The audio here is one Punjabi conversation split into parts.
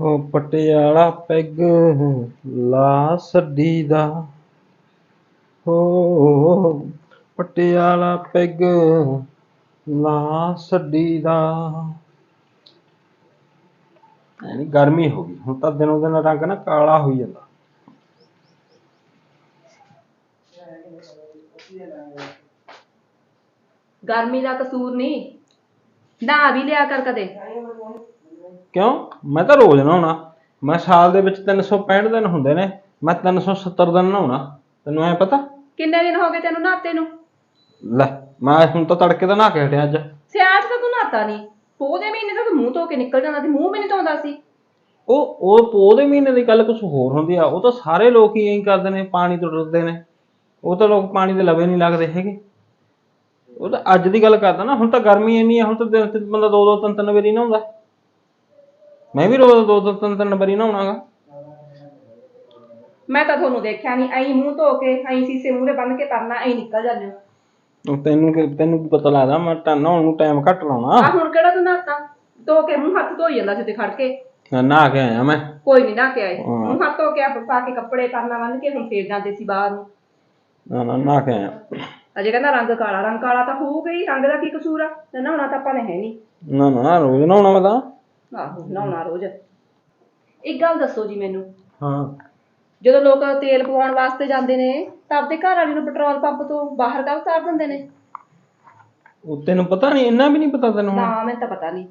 ਪਟਿਆਲਾ ਪੈਗ ਲਾ ਸੱਡੀ ਦਾ। ਹੋ ਪਟਿਆਲਾ ਪੈਗ ਲਾ ਸੱਡੀ ਦਾ। ਐਨੀ ਗਰਮੀ ਹੋ ਗਈ, ਹੁਣ ਤਾਂ ਦਿਨੋਂ ਦਿਨ ਰੰਗ ਨਾ ਕਾਲਾ ਹੋਈ ਜਾਂਦਾ। ਗਰਮੀ ਦਾ ਕਸੂਰ ਨਹੀਂ ਨਹਾ ਵੀ ਲਿਆ ਕਰ ਕਦੇ। ਕਿਉਂ? ਮੈਂ ਤਾਂ ਰੋਜ਼ ਨਹਾਉਣਾ। ਮੈਂ ਸਾਲ ਦੇ ਵਿੱਚ 365 ਦਿਨ ਹੁੰਦੇ ਨੇ। ਮੈਂ 370 ਦਿਨ ਨਹਾਉਣਾ। ਤੈਨੂੰ ਐ ਪਤਾ? ਕਿੰਨੇ ਦਿਨ ਹੋ ਗਏ ਤੈਨੂੰ ਨਹਾਤੇ ਨੂੰ? ਲੈ ਮੈਂ ਹੁਣ ਤਾਂ ਤੜਕੇ ਦਾ ਨਹਾ ਕੇ ਹਟਿਆ ਅੱਜ। ਸਿਆਲ 'ਚ ਤਾਂ ਤੂੰ ਨਹਾਤਾ ਨਹੀਂ ਪੋਹ ਦੇ ਮਹੀਨੇ ਤਾਂ ਤੂੰ ਮੂੰਹ ਧੋ ਕੇ ਨਿਕਲ ਜਾਂਦਾ ਸੀ ਮੂੰਹ ਵੀ ਨਹੀਂ ਧੋਂਦਾ ਸੀ। ਉਹ ਉਹ ਪੋਹ ਦੇ ਮਹੀਨੇ ਦੀ ਗੱਲ ਕੁਝ ਹੋਰ ਹੁੰਦੀ ਆ। ਉਹ ਤਾਂ ਸਾਰੇ ਲੋਕ ਹੀ ਐਂ ਕਰਦੇ ਨੇ ਪਾਣੀ ਤੋਂ ਡਰਦੇ ਨੇ। ਉਹ ਤਾਂ ਲੋਕ ਪਾਣੀ ਦੇ ਲਵੇ ਨਹੀਂ ਲੱਗਦੇ ਹੈਗੇ। ਉਹ ਤਾਂ ਅੱਜ ਦੀ ਗੱਲ ਕਰਦਾ ਨਾ ਹੁਣ ਤਾਂ ਗਰਮੀ ਇੰਨੀ ਆ ਹੁਣ ਤਾਂ ਦਿਨ 'ਚ ਬੰਦਾ ਦੋ ਦੋ ਤਿੰਨ ਤਿੰਨ ਵਾਰੀ ਨਹਾਉਂਦਾ। ਮੈਂ ਵੀ ਰੋਜ਼ ਦੋ ਦੋ ਤਿੰਨ ਤਿੰਨ ਵਾਰੀ ਨਹਾਉਣਾਗਾ। ਮੈਂ ਤਾਂ ਤੁਹਾਨੂੰ ਦੇਖਿਆ ਨਹੀਂ ਐਂ ਮੂੰਹ ਧੋ ਕੇ ਐਂ ਸੀਸੇ ਮੂਹਰੇ ਬੰਨ ਕੇ ਤਰਨਾ ਐਂ ਨਿਕਲ ਜਾਂਦੇ ਹੋ। ਉਹ ਤੈਨੂੰ ਕੀ ਤੈਨੂੰ ਕੀ ਪਤਾ ਲੱਗਦਾ ਮੈਂ ਤਾਂ ਨਹਾਉਣ ਨੂੰ ਟਾਈਮ ਘੱਟ ਲਾਉਣਾ। ਆ ਹੁਣ ਕਿਹੜਾ ਤੂੰ ਨਹਾਤਾ? ਧੋ ਕੇ ਮੂੰਹ ਹੱਥ ਧੋਈ ਜਾਂਦਾ ਸੀ ਤੇ ਖੜ ਕੇ। ਮੈਂ ਨਹਾ ਕੇ ਆਇਆ ਮੈਂ। ਕੋਈ ਨਹੀਂ ਨਹਾ ਕੇ ਆਏ। ਹਾਂ। ਮੂੰਹ ਹੱਥ ਧੋ ਕੇ ਆਪ ਪਾ ਕੇ ਕੱਪੜੇ ਤਰਨਾ ਬੰਨ ਕੇ ਹੁਣ ਫੇਰ ਜਾਂਦੇ ਸੀ ਬਾਹਰ ਨੂੰ। ਨਾ ਨਾ ਨਹਾ ਕੇ ਆਇਆ। ਅਜੇ ਕਹਿੰਦਾ ਰੰਗ ਕਾਲਾ ਰੰਗ ਕਾਲਾ ਤਾਂ ਹੋਊਗਾ ਹੀ ਰੰਗ ਦਾ ਕੀ ਕਸੂਰ ਆ? ਤੇ ਨਹਾਉਣਾ ਤਾਂ ਆਪਾਂ ਨੇ ਹੈ ਨਹੀਂ ਨਾ ਨਾ ਨਾ ਰੋਜ਼ ਨਹਾਉਣਾ ਮੈਂ ਤਾਂ। ਆਹੋ ਨਹਾਉਣਾ ਰੋਜ਼। ਇੱਕ ਗੱਲ ਦੱਸੋ ਜੀ ਮੈਨੂੰ। ਹਾਂ। ਜਦੋਂ ਲੋਕ ਤੇਲ ਪਵਾਉਣ ਵਾਸਤੇ ਜਾਂਦੇ ਨੇ ਤਾਂ ਆਪਦੇ ਘਰ ਵਾਲੀ ਨੂੰ ਪੈਟਰੋਲ ਪੰਪ ਤੋਂ ਬਾਹਰ ਕਾਹ ਉਤਾਰ ਦਿੰਦੇ ਨੇ? ਉਹ ਤੈਨੂੰ ਪਤਾ ਨਹੀਂ ਇੰਨਾ ਵੀ ਨਹੀਂ ਪਤਾ ਤੈਨੂੰ? ਨਾ ਮੈਨੂੰ ਤਾਂ ਪਤਾ ਨਹੀਂ।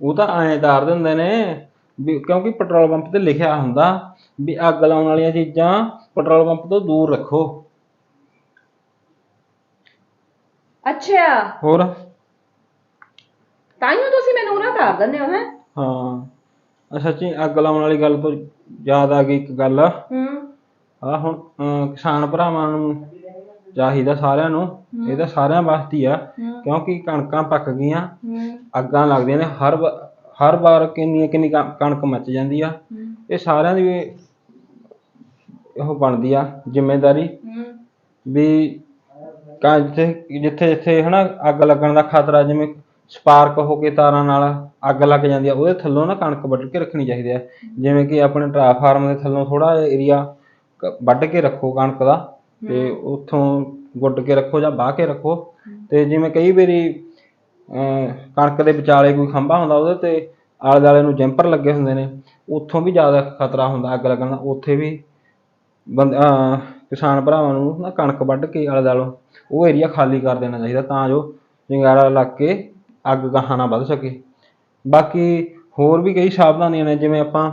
ਉਹ ਤਾਂ ਐਂ ਤਾਰ ਦਿੰਦੇ ਨੇ ਵੀ ਕਿਉਂਕਿ ਪੈਟਰੋਲ ਪੰਪ ਤੇ ਲਿਖਿਆ ਹੁੰਦਾ ਵੀ ਅੱਗ ਲਾਉਣ ਵਾਲੀਆਂ ਚੀਜ਼ਾਂ ਪੈਟਰੋਲ ਪੰਪ ਤੋਂ ਦੂਰ ਰੱਖੋ। ਅੱਛਾ। ਹੋਰ? ਤਾਈਓ ਤੁਸੀਂ ਮੈਨੂੰ ਉਹਨਾਂ ਤਾਰ ਦਿੰਦੇ ਹੋ ਹੈ? ਹਾਂ। ਆ ਸੱਚੀ ਅੱਗ ਲਾਉਣ ਵਾਲੀ ਗੱਲ ਤੋਂ ਯਾਦ ਆ ਗਈ ਇੱਕ ਗੱਲ। ਆ ਹੂੰ ਹੁਣ ਅਮ, ਕਿਸਾਨ ਭਰਾਵਾਂ ਨੂੰ ਚਾਹੀਦਾ ਸਾਰਿਆਂ ਨੂੰ ਇਹ ਤਾਂ ਸਾਰਿਆਂ ਵਾਸਤੇ ਹੀ ਆ ਹੂੰ। ਕਿਉਂਕਿ ਕਣਕਾਂ ਪੱਕ ਗਈਆਂ ਹੂੰ। ਅੱਗਾਂ ਲੱਗਦੀਆਂ ਨੇ ਹਰ ਵਾ- ਹਰ ਵਾਰ ਕਿੰਨੀ ਕਿੰਨੀ ਕਣ- ਕਣਕ ਮੱਚ ਜਾਂਦੀ ਆ। ਹੂੰ। ਇਹ ਸਾਰਿਆਂ ਦੀ ਉਹ ਬਣਦੀ ਆ ਜ਼ਿੰਮੇਵਾਰੀ ਹੂੰ। ਵੀ ਕਾਂ ਜਿੱਥੇ ਜਿੱਥੇ ਜਿੱਥੇ ਹਨਾ ਅੱਗ ਲੱਗਣ ਦਾ ਖਤਰਾ ਜਿਵੇਂ ਸਪਾਰਕ ਹੋ ਕੇ ਤਾਰਾਂ ਨਾਲ ਅੱਗ ਲੱਗ ਜਾਂਦੀ ਆ ਉਹਦੇ ਥੱਲੋਂ ਨਾ ਕਣਕ ਵੱਢ ਕੇ ਰੱਖਣੀ ਚਾਹੀਦੀ ਆ। ਜਿਵੇਂ ਕਿ ਆਪਣੇ ਟਰਾਂਸਫਾਰਮ ਦੇ ਥੱਲੋਂ ਥੋੜਾ ਏਰੀਆ ਵੱਢ ਕੇ ਰੱਖੋ ਕਣਕ ਦਾ ਤੇ ਉੱਥੋਂ ਗੁੱਡ ਕੇ ਰੱਖੋ ਜਾਂ ਬਾਹ ਕੇ ਰੱਖੋ। ਤੇ ਜਿਵੇਂ ਕਈ ਵਾਰੀ ਅਮ ਕਣਕ ਦੇ ਵਿਚਾਲੇ ਕੋਈ ਖੰਭਾ ਹੁੰਦਾ ਉਹਦੇ ਤੇ ਆਲੇ ਦੁਆਲੇ ਨੂੰ ਜੈਂਪਰ ਲੱਗੇ ਹੁੰਦੇ ਨੇ ਉੱਥੋਂ ਵੀ ਜ਼ਿਆਦਾ ਖਤਰਾ ਹੁੰਦਾ ਅੱਗ ਲੱਗਣ ਦਾ। ਉੱਥੇ ਵੀ ਬੰਦ ਅਹ ਕਿਸਾਨ ਭਰਾਵਾਂ ਨੂੰ ਨਾ ਕਣਕ ਵੱਢ ਕੇ ਆਲੇ ਦੁਆਲੇ ਉਹ ਏਰੀਆ ਖਾਲੀ ਕਰ ਦੇਣਾ ਚਾਹੀਦਾ ਤਾਂ ਜੋ ਚਿੰਗਾਰਾ ਲੱਗ ਕੇ ਅੱਗ ਗਾਹਾਂ ਨਾ ਵੱਧ ਸਕੇ। ਬਾਕੀ ਹੋਰ ਵੀ ਕਈ ਸਾਵਧਾਨੀਆਂ ਨੇ, ਜਿਵੇਂ ਆਪਾਂ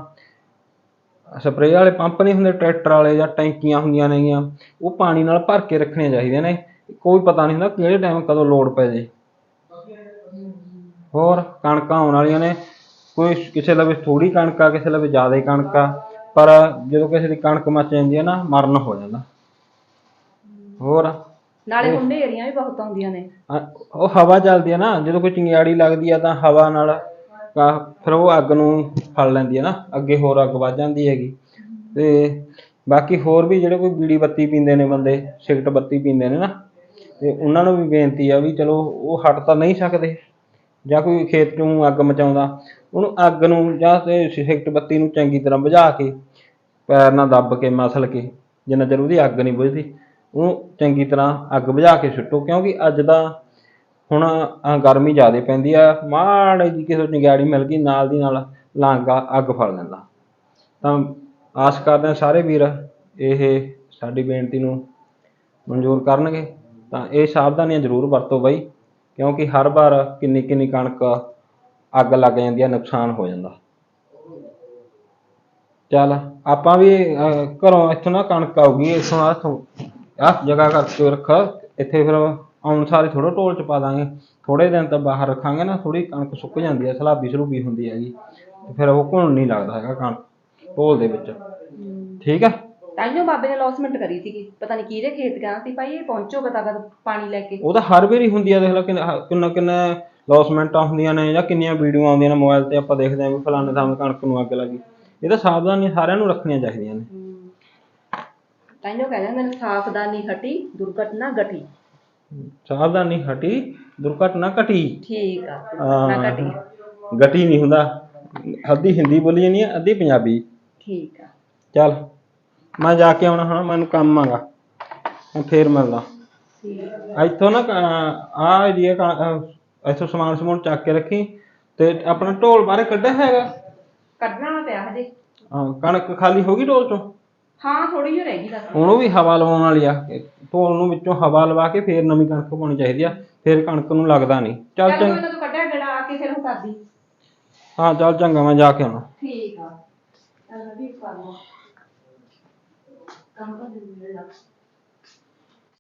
ਸਪਰੇਅ ਵਾਲੇ ਪੰਪ ਨਹੀਂ ਹੁੰਦੇ, ਟਰੈਕਟਰ ਵਾਲੇ ਜਾਂ ਟੈਂਕੀਆਂ ਹੁੰਦੀਆਂ ਨੇਗੀਆਂ, ਉਹ ਪਾਣੀ ਨਾਲ ਭਰ ਕੇ ਰੱਖਣੀਆਂ ਚਾਹੀਦੀਆਂ ਨੇ। ਕੋਈ ਪਤਾ ਨਹੀਂ ਹੁੰਦਾ ਕਿਹੜੇ ਟਾਈਮ ਕਦੋਂ ਲੋੜ ਪੈ ਜੇ। ਹੋਰ ਕਣਕਾਂ ਆਉਣ ਵਾਲੀਆਂ ਨੇ, ਕੋਈ ਕਿਸੇ ਲਵੇ ਥੋੜੀ ਕਣਕ ਆ, ਕਿਸੇ ਲਵੇ ਜ਼ਿਆਦਾ ਹੀ ਕਣਕ ਆ, ਪਰ ਜਦੋਂ ਕਿਸੇ ਦੀ ਕਣਕ ਮੱਚ ਜਾਂਦੀ ਹੈ ਨਾ, ਮਰਨ ਹੋ ਜਾਂਦਾ। ਹੋਰ ਨਾਲੇ ਹੁਣ ਨੇਰੀਆਂ ਵੀ ਬਹੁਤ ਆਉਂਦੀਆਂ ਨੇ। ਉਹ ਹਵਾ ਚੱਲਦੀ ਆ ਨਾ ਜਦੋਂ ਕੋਈ ਚਿੰਗਾੜੀ ਲੱਗਦੀ ਆ ਤਾਂ ਹਵਾ ਨਾਲ ਫਿਰ ਉਹ ਅੱਗ ਨੂੰ ਫੜ ਲੈਂਦੀ ਆ ਨਾ ਅੱਗੇ ਹੋਰ ਅੱਗ ਵੱਧ ਜਾਂਦੀ ਹੈਗੀ। ਤੇ ਬਾਕੀ ਹੋਰ ਵੀ ਜਿਹੜੇ ਕੋਈ ਬੀੜੀ ਬੱਤੀ ਪੀਂਦੇ ਨੇ ਬੰਦੇ ਸਿਗਰਟ ਬੱਤੀ ਪੀਂਦੇ ਨੇ ਨਾ ਤੇ ਉਹਨਾਂ ਨੂੰ ਵੀ ਬੇਨਤੀ ਆ ਵੀ ਚਲੋ ਉਹ ਹਟ ਤਾਂ ਨਹੀਂ ਸਕਦੇ ਜਾਂ ਕੋਈ ਖੇਤ ਨੂੰ ਅੱਗ ਮਚਾਉਂਦਾ ਉਹਨੂੰ ਅੱਗ ਨੂੰ ਜਾਂ ਤੇ ਸਿਗਰਟ ਬੱਤੀ ਨੂੰ ਚੰਗੀ ਤਰ੍ਹਾਂ ਬੁਝਾ ਕੇ ਪੈਰ ਨਾਲ ਦੱਬ ਕੇ ਮਸਲ ਕੇ ਜਿੰਨਾ ਚਿਰ ਉਹਦੀ ਅੱਗ ਨਹੀਂ ਬੁਝਦੀ। ਉਹਨੂੰ ਚੰਗੀ ਤਰ੍ਹਾਂ ਅੱਗ ਬੁਝਾ ਕੇ ਸੁੱਟੋ ਕਿਉਂਕਿ ਅੱਜ ਦਾ ਹੁਣ ਗਰਮੀ ਜ਼ਿਆਦਾ ਪੈਂਦੀ ਆ। ਮਾੜੀ ਜੀ ਕਿਸੇ ਨੂੰ ਚੰਗਿਆੜੀ ਮਿਲ ਗਈ ਨਾਲ ਦੀ ਨਾਲ ਲਾਂਗਾ ਅੱਗ ਫੜ ਲੈਂਦਾ। ਤਾਂ ਆਸ ਕਰਦੇ ਹਾਂ ਸਾਰੇ ਵੀਰ ਇਹ ਸਾਡੀ ਬੇਨਤੀ ਨੂੰ ਮਨਜ਼ੂਰ ਕਰਨਗੇ। ਤਾਂ ਇਹ ਸਾਵਧਾਨੀਆਂ ਜ਼ਰੂਰ ਵਰਤੋ ਬਾਈ ਕਿਉਂਕਿ ਹਰ ਵਾਰ ਕਿੰਨੀ ਕਿੰਨੀ ਕਣਕ ਅੱਗ ਲੱਗ ਜਾਂਦੀ ਆ ਨੁਕਸਾਨ ਹੋ ਜਾਂਦਾ। ਚੱਲ ਆਪਾਂ ਵੀ ਅਹ, ਘਰੋਂ ਇੱਥੋਂ ਨਾ ਕਣਕ ਆਊਗੀ ਇੱਥੋਂ ਆਹ ਇੱਥੋਂ ਆਹ ਜਗ੍ਹਾ ਕਰਕੇ ਰੱਖ ਇੱਥੇ ਫਿਰ ਆਉਣ ਸਾਰੇ ਥੋੜਾ ਢੋਲ ਚ ਪਾ ਦਾਂਗੇ। ਥੋੜੇ ਦਿਨ ਤਾਂ ਬਾਹਰ ਰੱਖਾਂਗੇ ਨਾ ਥੋੜੀ ਕਣਕ ਸੁੱਕ ਜਾਂਦੀ ਹੈ ਸਲਾਬੀ ਸਲੂਬੀ ਹੁੰਦੀ ਹੈਗੀ। ਤੇ ਫਿਰ ਉਹ ਘੁਣ ਨਹੀਂ ਲੱਗਦਾ ਹੈਗਾ ਕਣਕ ਢੋਲ ਦੇ ਵਿੱਚ। ਠੀਕ ਆ? ਤਾਈਓ ਬਾਬੇ ਨੇ ਲੌਸਮੈਂਟ ਕਰੀ ਸੀਗੀ ਪਤਾ ਨਹੀਂ ਕਿਹਦੇ ਖੇਤ ਗਿਆ ਸੀ ਭਾਈ ਇਹ ਪਹੁੰਚੋ ਕਦਾ ਕਦ ਪਾਣੀ ਲੈ ਕੇ। ਉਹ ਤਾਂ ਹਰ ਵਾਰੀ ਹੁੰਦੀ ਆ ਦੇਖ ਲੈ ਕਿੰਨਾ ਕਿੰਨਾ ਕਿੰਨਾ ਲੌਸਮੈਂਟਾਂ ਹੁੰਦੀਆਂ ਨੇ ਜਾਂ ਕਿੰਨੀਆਂ ਵੀਡੀਓ ਆਉਂਦੀਆਂ ਨੇ ਮੋਬਾਈਲ ਤੇ ਆਪਾਂ ਦੇਖਦੇ ਆਂ ਵੀ ਫਲਾਣੇ ਥਾਂ ਕਣਕ ਨੂੰ ਅੱਗ ਲੱਗੀ। ਇਹ ਤਾਂ ਸਾਵਧਾਨੀਆਂ ਸਾਰਿਆਂ ਨੂੰ ਰੱਖਣੀਆਂ ਚਾਹੀਦੀਆਂ ਨੇ। ਤਾਈਓ ਕਹਿੰਦੇ ਮੈਨੂੰ ਸਾਵਧਾਨੀ ਹਟੀ ਦੁਰਘਟਨਾ ਘਟੀ। ਸਾਵਧਾਨੀ ਹਟੀ ਦੁਰਘਟਨਾ ਘਟੀ। ਠੀਕ ਆ ਹਾਂ। ਨਾ ਘਟੀ ਗਟੀ ਨਹੀਂ ਹੁੰਦਾ। ਅੱਧੀ ਹਿੰਦੀ ਬੋਲੀ ਜਾਂਦੀ ਆ ਅੱਧੀ ਪੰਜਾਬੀ। ਠੀਕ ਆ। ਚੱਲ ਮੈਂ ਜਾ ਕੇ ਆਉਣਾ ਹੁਣ ਮੈਨੂੰ ਕੰਮ ਆਗਾ। ਮੈਂ ਫੇਰ ਮਿਲਦਾ। ਠੀਕ। ਇੱਥੋਂ ਨਾ ਆ ਏਰੀਆ ਇੱਥੋਂ ਸਮਾਨ ਸਮੂਨ ਚੱਕ ਕੇ ਰੱਖੀ ਤੇ ਆਪਣਾ ਢੋਲ ਬਾਰੇ ਕੱਢਿਆ ਹੈਗਾ? ਕੱਢਣਾ ਨਾ ਪਿਆ ਹਜੇ। ਹਾਂ ਕਣਕ ਖਾਲੀ ਹੋ ਗਈ ਢੋਲ ਚੋਂ? ਹਾਂ ਥੋੜੀ ਜਿਹੀ ਰਹਿ ਗਈ ਬਸ ਉਹਨੂੰ ਵੀ ਹਵਾ ਲਵਾਉਣ ਵਾਲੀ ਆ। ਢੋਲ ਨੂੰ ਵਿੱਚੋਂ ਹਵਾ ਲਵਾ ਕੇ ਫੇਰ ਨਵੀਂ ਕਣਕ ਪਾਉਣੀ ਚਾਹੀਦੀ ਆ। ਫੇਰ ਕਣਕ ਨੂੰ ਲੱਗਦਾ ਨਹੀਂ। ਚੱਲ ਚੱਲ ਚੰਗਾ ਤੂੰ ਕੱਢਿਆ ਗੜਾ ਆ ਕੇ ਫਿਰ ਉਹ ਕਰਦੀ। ਹਾਂ ਚੱਲ ਚੰਗਾ ਮੈਂ ਜਾ ਕੇ ਆਉਣਾ। ਠੀਕ ਆ। ਚੱਲ ਵੀ ਕਰ ਕੰਮ ਕਰ ਦਿੰਦੀ ਹਾਂ